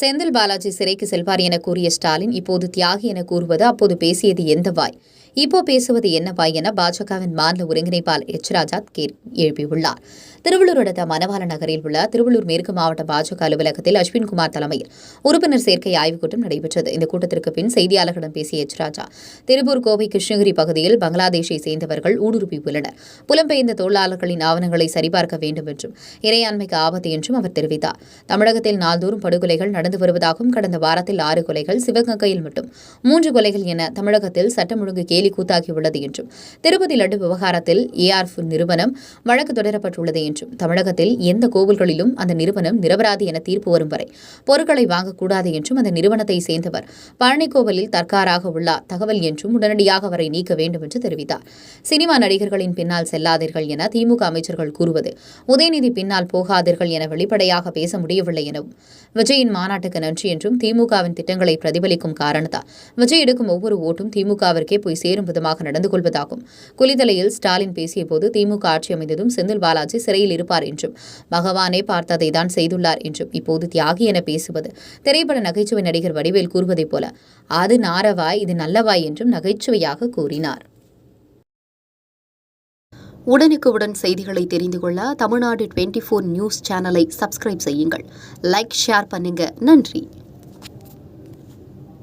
செந்தில் பாலாஜி சிறைக்கு செல்வார் என கூறிய ஸ்டாலின் இப்போது தியாகி என கூறுவது அப்போது பேசியது எந்த வாய்? இப்போ பேசுவது என்னவா என பாஜகவின் மாநில ஒருங்கிணைப்பாளர் எச் ராஜா எழுப்பியுள்ளார். திருவள்ளூர் அடுத்த மணவாள நகரில் உள்ள திருவள்ளூர் மேற்கு மாவட்ட பாஜக அலுவலகத்தில் அஸ்வின்குமார் தலைமையில் உறுப்பினர் சேர்க்கை ஆய்வுக் கூட்டம் நடைபெற்றது. இந்த கூட்டத்திற்கு பின் செய்தியாளர்களிடம் பேசிய எச் ராஜா திருப்பூர் கோவை கிருஷ்ணகிரி பகுதியில் பங்களாதேஷை சேர்ந்தவர்கள் ஊடுருவி உள்ளனர். புலம்பெயர்ந்த தொழிலாளர்களின் ஆவணங்களை சரிபார்க்க வேண்டும் என்றும் இறையாண்மைக்கு ஆபத்து என்றும் அவர் தெரிவித்தார். தமிழகத்தில் நாள்தோறும் படுகொலைகள் நடந்து வருவதாகவும் கடந்த வாரத்தில் ஆறு கொலைகள் சிவகங்கையில் மட்டும் மூன்று கொலைகள் என தமிழகத்தில் சட்டம் ஒழுங்கு கேள்வி கூத்தாகியுள்ளது என்றும் திருப்பதி லட்டு விவகாரத்தில் ஏஆர் நிறுவனம் வழக்கு தொடரப்பட்டுள்ளது என்றும் தமிழகத்தில் எந்த கோவில்களிலும் அந்த நிறுவனம் நிரபராதி என தீர்ப்பு வரும் வரை பொருட்களை வாங்கக்கூடாது என்றும் அந்த நிறுவனத்தை சேர்ந்தவர் பழனிக்கோவிலில் தற்காராக உள்ளார் தகவல் என்றும் உடனடியாக அவரை நீக்க வேண்டும் என்று தெரிவித்தார். சினிமா நடிகர்களின் பின்னால் செல்லாதீர்கள் என திமுக அமைச்சர்கள் கூறுவது உதயநிதி பின்னால் போகாதீர்கள் என வெளிப்படையாக பேச முடியவில்லை எனவும் விஜயின் மாநாட்டுக்கு நன்றி என்றும் திமுகவின் திட்டங்களை பிரதிபலிக்கும் காரணத்தால் விஜய் எடுக்கும் ஒவ்வொரு ஓட்டும் திமுகவிற்கே போய் சேரும் விதமாக நடந்து கொள்வதாகும். குளித்தலையில் ஸ்டாலின் பேசிய போது திமுக ஆட்சி அமைந்ததும் செந்தில் பாலாஜி சிறையில் இருப்பார் என்றும் பகவானே பார்த்ததை தான் செய்துள்ளார் என்றும் இப்போது தியாகி என பேசுவது திரைப்பட நகைச்சுவை நடிகர் வடிவேல் கூறுவதைப் போல. அது நாரவாய் இது நல்லவாய் என்றும் நகைச்சுவையாக கூறினார். உடனுக்குடன் செய்திகளை தெரிந்து கொள்ள தமிழ்நாடு டுவெண்ட்டி ஃபோர் நியூஸ் சேனலை சப்ஸ்கிரைப் செய்யுங்கள். லைக் ஷேர் பண்ணுங்க. நன்றி.